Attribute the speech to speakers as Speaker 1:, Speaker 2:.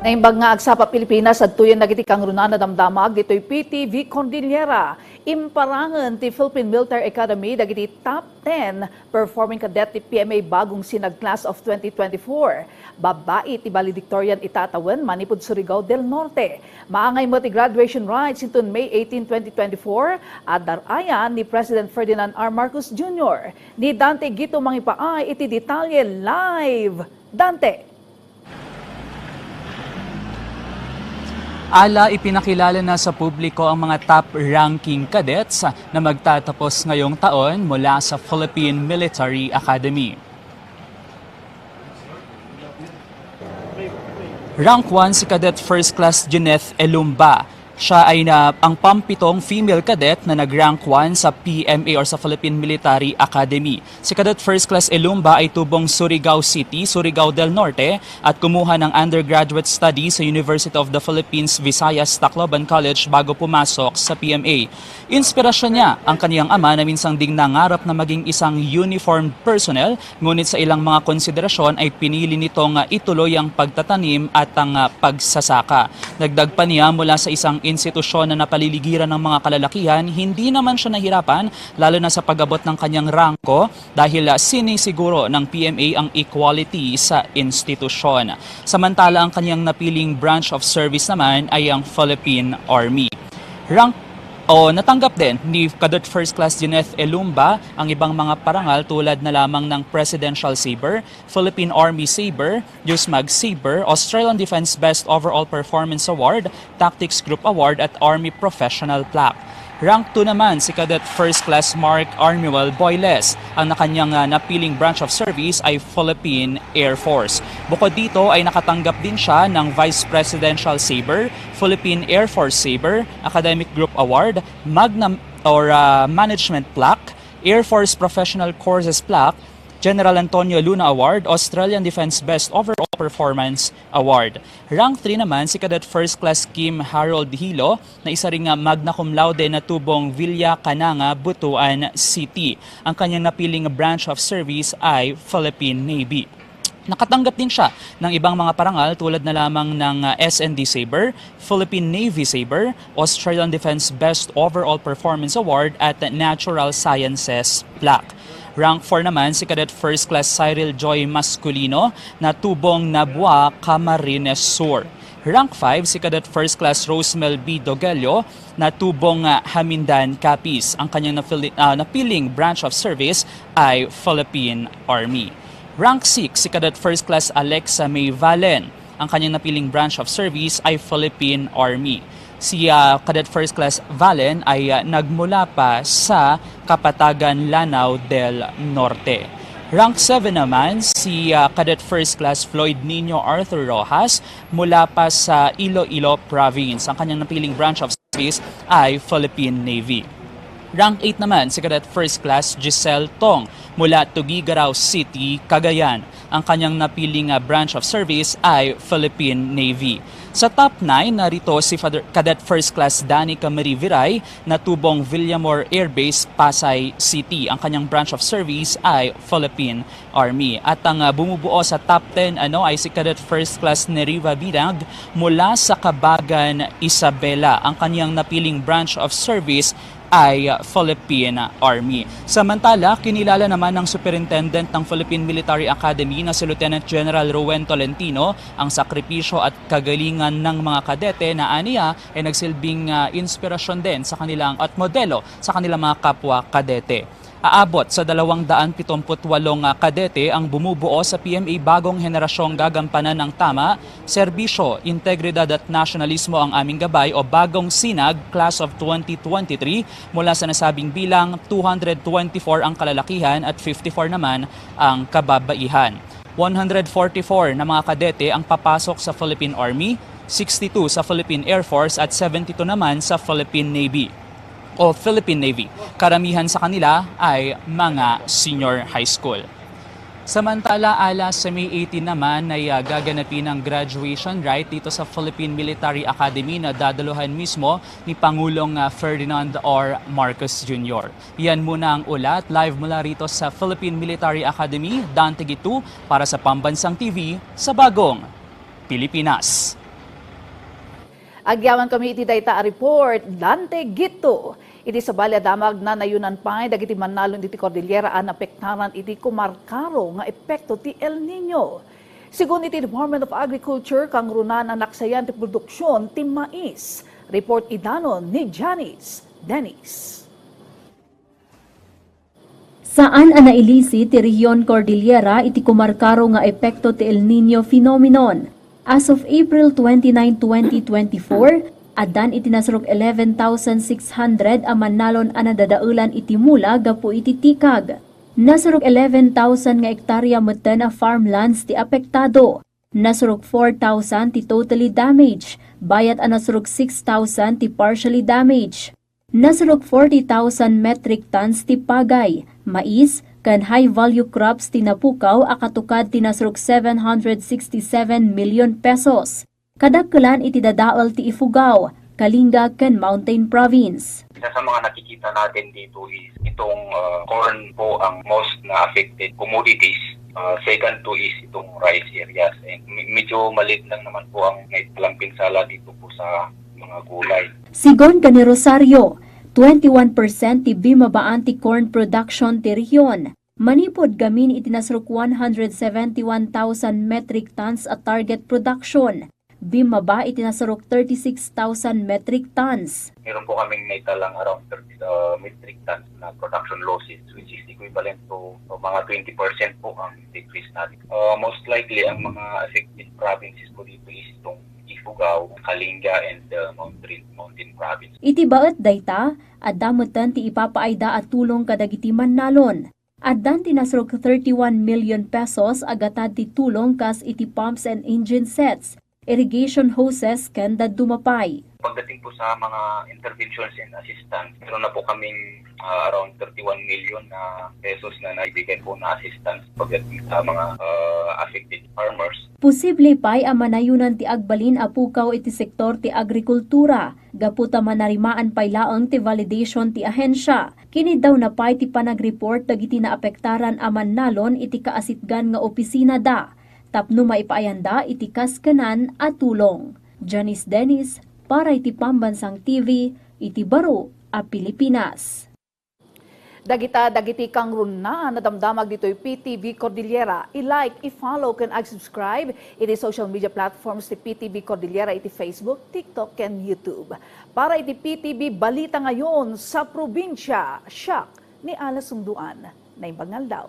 Speaker 1: Naimbag nga agsapa Pilipinas at tuyan nagiti kang runana damdamag dito'y PTV Cordillera. Imparangan ti Philippine Military Academy dagiti top 10 performing cadet ti PMA bagong sinag class of 2024. Babae ti valedictorian itatawan manipod Surigao del Norte. Maangay mo ti graduation rites inton May 18, 2024 at darayan ni President Ferdinand R. Marcos Jr. Ni Dante Gito Mangipaay iti detalye live. Dante!
Speaker 2: Ala, ipinakilala na sa publiko ang mga top ranking cadets na magtatapos ngayong taon mula sa Philippine Military Academy. Rank 1 si Cadet First Class Jeneth Elumba. Siya ay na ang pampitong female cadet na nag-rank 1 sa PMA or sa Philippine Military Academy. Si Cadet First Class Elumba ay tubong Surigao City, Surigao del Norte at kumuha ng undergraduate studies sa University of the Philippines Visayas Tacloban College bago pumasok sa PMA. Inspirasyon niya ang kaniyang ama na minsang ding nangarap na maging isang uniformed personnel ngunit sa ilang mga konsiderasyon ay pinili nitong ituloy ang pagtatanim at ang uh, pagsasaka. Nagdag pa niya mula sa isang institusyon na napaliligiran ng mga kalalakihan, hindi naman siya nahirapan lalo na sa pag-abot ng kanyang rangko dahil uh, sinisiguro ng PMA ang equality sa institusyon. Samantala ang kanyang napiling branch of service naman ay ang Philippine Army. Rank o natanggap din ni Cadet First Class Jeneth Elumba ang ibang mga parangal tulad na lamang ng Presidential Saber, Philippine Army Saber, USMAG Saber, Australian Defense Best Overall Performance Award, Tactics Group Award at Army Professional Plaque. Rank 2 naman si Cadet First Class Mark Armuel Boyles. Ang nakanyang uh, napiling branch of service ay Philippine Air Force. Bukod dito ay nakatanggap din siya ng Vice Presidential Saber, Philippine Air Force Saber, Academic Group Award, Magnum or uh, Management Plaque, Air Force Professional Courses Plaque, General Antonio Luna Award, Australian Defense Best Overall Performance Award. Rank 3 naman si Cadet First Class Kim Harold Hilo na isa ring uh, magna cum laude na tubong Villa Cananga, Butuan City. Ang kanyang napiling branch of service ay Philippine Navy. Nakatanggap din siya ng ibang mga parangal tulad na lamang ng uh, SND Saber, Philippine Navy Saber, Australian Defense Best Overall Performance Award at Natural Sciences Plaque. Rank 4 naman si Cadet First Class Cyril Joy Masculino na tubong Nabua, Camarines Sur. Rank 5 si Cadet First Class Rosemel B. Dogelio na tubong uh, Hamindan Capiz. Ang kanyang napili- uh, napiling branch of service ay Philippine Army. Rank 6 si Cadet First Class Alexa May Valen. Ang kanyang napiling branch of service ay Philippine Army. Si uh, Cadet First Class Valen ay uh, nagmula pa sa Kapatagan Lanao del Norte. Rank 7 naman si uh, Cadet First Class Floyd Nino Arthur Rojas mula pa sa Iloilo Province. Ang kanyang napiling branch of service ay Philippine Navy. Rank 8 naman si Cadet First Class Giselle Tong mula Tugigaraw City, Cagayan. Ang kanyang napiling branch of service ay Philippine Navy. Sa top 9, narito si Father- Cadet First Class Danny Camari Viray na tubong Villamor Air Base, Pasay City. Ang kanyang branch of service ay Philippine Army. At ang uh, bumubuo sa top 10 ano, ay si Cadet First Class Neriva Binag mula sa Kabagan, Isabela. Ang kanyang napiling branch of service ay Philippine Army. Samantala, kinilala naman ng Superintendent ng Philippine Military Academy na si Lieutenant General Rowen Tolentino ang sakripisyo at kagalingan ng mga kadete na aniya ay nagsilbing uh, inspirasyon din sa kanilang at modelo sa kanilang mga kapwa kadete. Aabot sa 278 uh, kadete ang bumubuo sa PMA bagong henerasyong gagampanan ng tama, serbisyo, integridad at nasyonalismo ang aming gabay o bagong sinag class of 2023 mula sa nasabing bilang 224 ang kalalakihan at 54 naman ang kababaihan. 144 na mga kadete ang papasok sa Philippine Army, 62 sa Philippine Air Force at 72 naman sa Philippine Navy o Philippine Navy. Karamihan sa kanila ay mga senior high school. Samantala, ala sa May 18 naman ay uh, gaganapin ang graduation right dito sa Philippine Military Academy na dadaluhan mismo ni Pangulong uh, Ferdinand R. Marcos Jr. Yan muna ang ulat live mula rito sa Philippine Military Academy, Dante Gitu para sa Pambansang TV sa Bagong Pilipinas.
Speaker 1: Agyaman kami iti dayta a report, Dante Gito. Iti sa balya damag na nayunan pa, dagiti manalon iti Cordillera an apektaran iti kumarkaro nga epekto ti El Nino. Sigun iti Department of Agriculture, kang runan ang naksayan ti produksyon ti mais. Report idanon ni Janice Dennis.
Speaker 3: Saan ang nailisi ti Rehiyon Cordillera iti kumarkaro nga epekto ti El Nino phenomenon? As of April 29, 2024, adan iti nasrok 11,600 ang manalon nadadaulan iti mula gapo iti tikag. Nasrok 11,000 nga ektarya meten a farmlands ti apektado. Nasrok 4,000 ti totally damaged, bayat nasrok 6,000 ti partially damaged. Nasrok 40,000 metric tons ti pagay, mais, kan high-value crops ti napukaw akatukad ti nasrok 767 million pesos. Kadagkalan iti dadaol ti Ifugao, Kalinga, kan Mountain Province.
Speaker 4: Isa sa mga nakikita natin dito is itong uh, corn po ang most na affected commodities. Uh, second to is itong rice areas. And me- medyo malit lang naman po ang naitalang pinsala dito po sa mga gulay.
Speaker 3: Sigon ka ni Rosario, 21% ti bimabaan ti corn production ti rehiyon. Manipod gamin itinasrok 171,000 metric tons at target production. Bimaba itinasrok 36,000 metric tons.
Speaker 4: Meron po kaming naitalang around 30 uh, metric tons na production losses which is equivalent to uh, mga 20% po ang decrease natin. Uh, most likely ang mga affected provinces po dito is itong Ifugao, Kalinga, and uh, Mountain, Mountain Province.
Speaker 3: Iti baet dayta, adamutan ti ipapaayda at tulong kadagiti manalon. Addan tinasrok 31 million pesos agatad ti tulong kas iti pumps and engine sets, irrigation hoses ken dumapay.
Speaker 4: Pagdating po sa mga interventions and assistance, meron na po kaming uh, around 31 million na pesos na naibigay po na assistance pagdating sa mga uh, affected farmers.
Speaker 3: Posible pa'y ang manayunan ti agbalin apukaw iti sektor ti agrikultura. Gaputa manarimaan pa'y laang ti validation ti ahensya. Kini daw na pa'y ti panag-report dagiti na apektaran aman nalon iti kaasitgan nga opisina da. Tapno maipaayanda iti kaskanan at tulong. Janice Dennis, para iti Pambansang TV, iti Baro, a Pilipinas.
Speaker 1: Dagita dagiti kang runa na damdamag dito'y PTV Cordillera. I-like, i-follow, can subscribe iti social media platforms ti PTV Cordillera iti Facebook, TikTok, and YouTube. Para iti PTV Balita ngayon sa probinsya, siyak ni Ala Sunduan na imbangal daw.